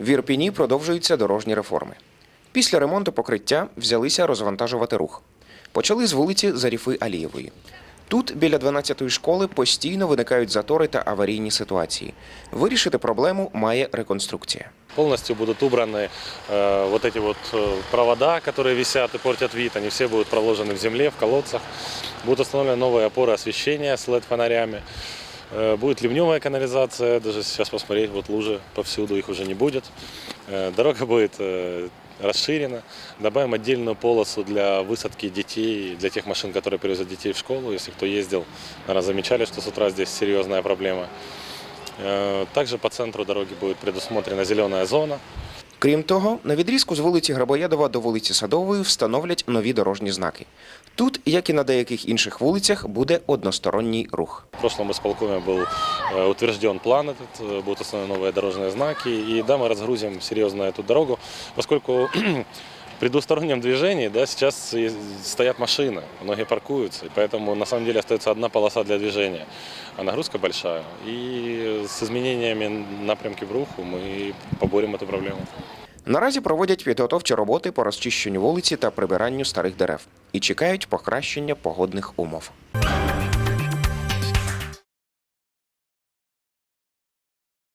В Ірпіні продовжуються дорожні реформи. Після ремонту покриття взялися розвантажувати рух. Почали з вулиці Заріфи Алієвої. Тут, біля 12-ї школи, постійно виникають затори та аварійні ситуації. Вирішити проблему має реконструкція. Полностью будут убраны э, вот эти вот э, провода, которые висят и портят вид. Они все будут проложены в земле, в колодцах. Будут установлены новые опоры освещения с LED-фонарями. Э, будет ливневая канализация. Даже сейчас посмотреть, вот лужи повсюду, их уже не будет. Э, дорога будет э, расширена. Добавим отдельную полосу для высадки детей, для тех машин, которые привозят детей в школу. Если кто ездил, наверное, замечали, что с утра здесь серьезная проблема. Э, Также по центру дороги будет предусмотрена зеленая зона. Крім того, на відрізку з вулиці Грабоєдова до вулиці Садової встановлять нові дорожні знаки. Тут, як і на деяких інших вулицях, буде односторонній рух. В прошлом исполкоме был э, утвержден план этот, э, будут установлены новые дорожные знаки. И да, мы разгрузим серьезно эту дорогу, поскольку при двустороннем движении да, сейчас и стоят машины, многие паркуются, и поэтому на самом деле остается одна полоса для движения, а нагрузка большая. И с изменениями напрямки в руху мы поборем эту проблему. Наразі проводять підготовчі роботи по розчищенню вулиці та прибиранню старих дерев і чекають покращення погодних умов.